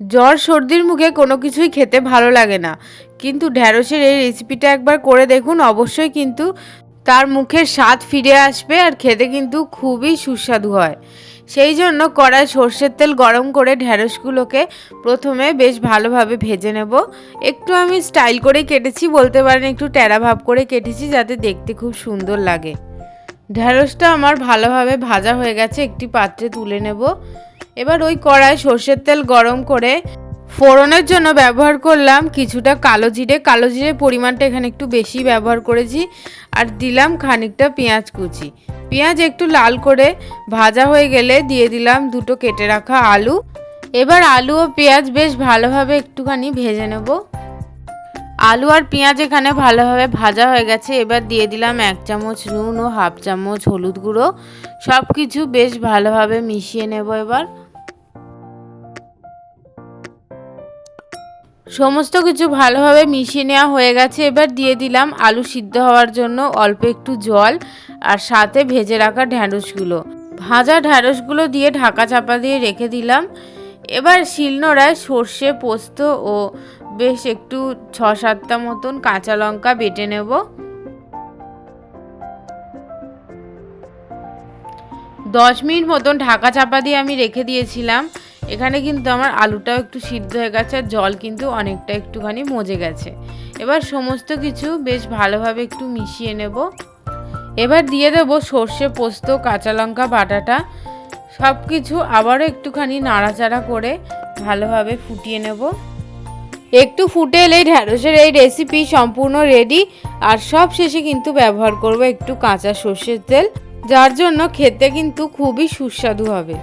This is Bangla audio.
জ্বর, সর্দির মুখে কোনো কিছুই খেতে ভালো লাগে না। কিন্তু ঢ্যাঁড়সের এই রেসিপিটা একবার করে দেখুন, অবশ্যই কিন্তু তার মুখের স্বাদ ফিরে আসবে আর খেতে কিন্তু খুবই সুস্বাদু হয়। সেই জন্য কড়াই সর্ষের তেল গরম করে ঢ্যাঁড়সগুলোকে প্রথমে বেশ ভালোভাবে ভেজে নেব। একটু আমি স্টাইল করে কেটেছি, বলতে পারেন একটু ট্যাড়া ভাব করে কেটেছি যাতে দেখতে খুব সুন্দর লাগে। ঢ্যাঁড়সটা আমার ভালোভাবে ভাজা হয়ে গেছে, একটি পাত্রে তুলে নেব। এবার ওই কড়াই সর্ষের তেল গরম করে ফোড়নের জন্য ব্যবহার করলাম কিছুটা কালো জিরে। কালো জিরের পরিমাণটা এখানে একটু বেশি ব্যবহার করেছি আর দিলাম খানিকটা পেঁয়াজ কুচি। পেঁয়াজ একটু লাল করে ভাজা হয়ে গেলে দিয়ে দিলাম দুটো কেটে রাখা আলু। এবার আলু ও পেঁয়াজ বেশ ভালোভাবে একটুখানি ভেজে নেব। আলু আর পেঁয়াজ এখানে ভালোভাবে ভাজা হয়ে গেছে। এবার দিয়ে দিলাম এক চামচ নুন ও হাফ চামচ হলুদ গুঁড়ো। সব কিছু বেশ ভালোভাবে মিশিয়ে নেব এবার। সমস্ত কিছু ভালোভাবে মিশিয়ে নেওয়া হয়ে গেছে। এবার দিয়ে দিলাম আলু সিদ্ধ হওয়ার জন্য অল্প একটু জল আর সাথে ভেজে রাখা ঢ্যাঁড়সগুলো ভাজা ঢ্যাঁড়সগুলো দিয়ে ঢাকা চাপা দিয়ে রেখে দিলাম। এবার শিলনোড়ায় সর্ষে পোস্ত ও বেশ একটু ছ সাতটা মতন কাঁচা লঙ্কা বেটে নেব। দশ মিনিট মতন ঢাকা চাপা দিয়ে আমি রেখে দিয়েছিলাম। এখানে কিন্তু আমার আলুটাও একটু সিদ্ধ হয়ে গেছে আর জল কিন্তু অনেকটা একটুখানি মজে গেছে। এবার সমস্ত কিছু বেশ ভালোভাবে একটু মিশিয়ে নেব। এবার দিয়ে দেব সর্ষে পোস্ত, কাঁচা লঙ্কা, বাটাটা। সব কিছু আবারও একটুখানি নাড়াচাড়া করে ভালোভাবে ফুটিয়ে নেব। একটু ফুটে এলেই ঢ্যাঁড়সের এই রেসিপি সম্পূর্ণ রেডি আর সব শেষে কিন্তু ব্যবহার করব একটু কাঁচা সর্ষের তেল, যার জন্য খেতে কিন্তু খুবই সুস্বাদু হবে।